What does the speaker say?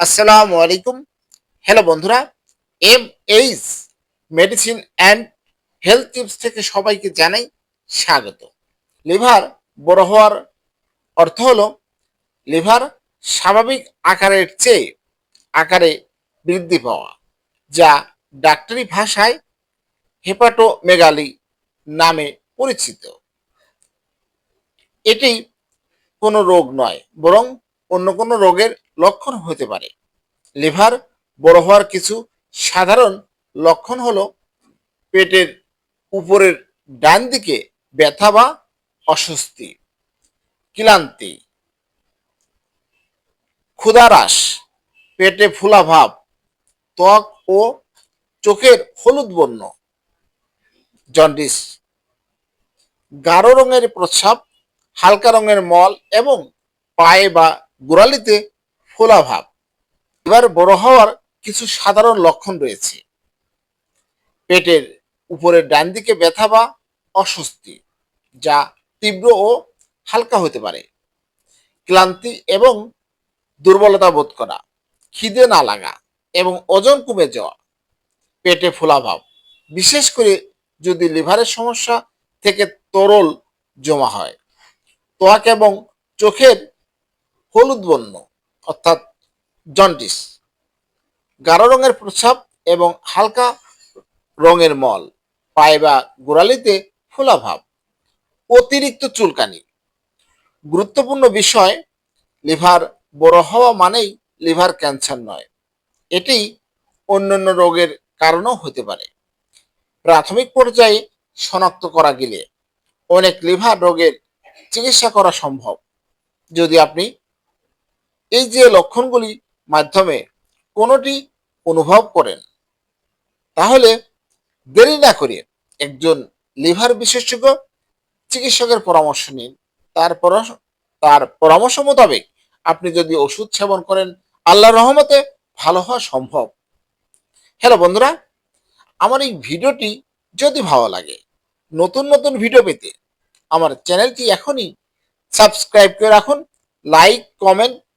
আসসালামু আলাইকুম। হ্যালো বন্ধুরা M H medicine and health tips থেকে সবাইকে জানাই স্বাগত। লিভার বড় হওয়ার অর্থ হলো লিভার স্বাভাবিক আকারের চেয়ে আকারে বৃদ্ধি পাওয়া, যা ডাক্তারি ভাষায় হেপাটোমেগালি নামে পরিচিত। এটি কোনো রোগ নয়, বরং অন্য কোনো রোগের লক্ষণ হতে পারে। লিভার বড় হওয়ার কিছু সাধারণ লক্ষণ হলো পেটের উপরের ডান দিকে ব্যথা বা অস্বস্তি, ক্লান্তি ক্ষুধারাস পেটে ফুলা ভাব, ত্বক ও চোখের হলুদ বর্ণ, জন্ডিস, গাঢ় রঙের প্রস্রাব, হালকা রঙের মল এবং পায়ে বা গোড়ালিতে ফোলা ভাব। এবার বড় হওয়ার কিছু সাধারণ লক্ষণ রয়েছে। পেটের উপরের ডান দিকে ব্যথা বা অস্বস্তি, যা তীব্র ও হালকা হতে পারে। ক্লান্তি এবং দুর্বলতা বোধ করা, খিদে না লাগা এবং ওজন কমে যাওয়া। পেটে ফোলা ভাব, বিশেষ করে যদি লিভারের সমস্যা থেকে তরল জমা হয়। ত্বক এবং চোখের হলুদ বর্ণ, অর্থাৎ জন্ডিস। গাঢ় রঙের প্রস্রাব এবং হালকা রঙের মল, পায়ে বা গোড়ালিতে ফোলা ভাব, অতিরিক্ত চুলকানি। গুরুত্বপূর্ণ বিষয়, লিভার বড় হওয়া মানেই লিভার ক্যান্সার নয়। এটি অন্যান্য রোগের কারণও হতে পারে। প্রাথমিক পর্যায়ে শনাক্ত করা গেলে অনেক লিভার রোগের চিকিৎসা করা সম্ভব। যদি আপনি এই যে লক্ষণগুলি মাধ্যমে কোনোটি অনুভব করেন, তাহলে দেরি না করে একজন লিভার বিশেষজ্ঞ চিকিৎসকের পরামর্শ নিন। তার তার পরামর্শ মোতাবেক আপনি যদি ওষুধ সেবন করেন, আল্লাহ রহমতে ভালো হওয়া সম্ভব। হ্যালো বন্ধুরা, আমার এই ভিডিওটি যদি ভালো লাগে, নতুন নতুন ভিডিও পেতে আমার চ্যানেলটি এখনই সাবস্ক্রাইব করে রাখুন, লাইক, কমেন্ট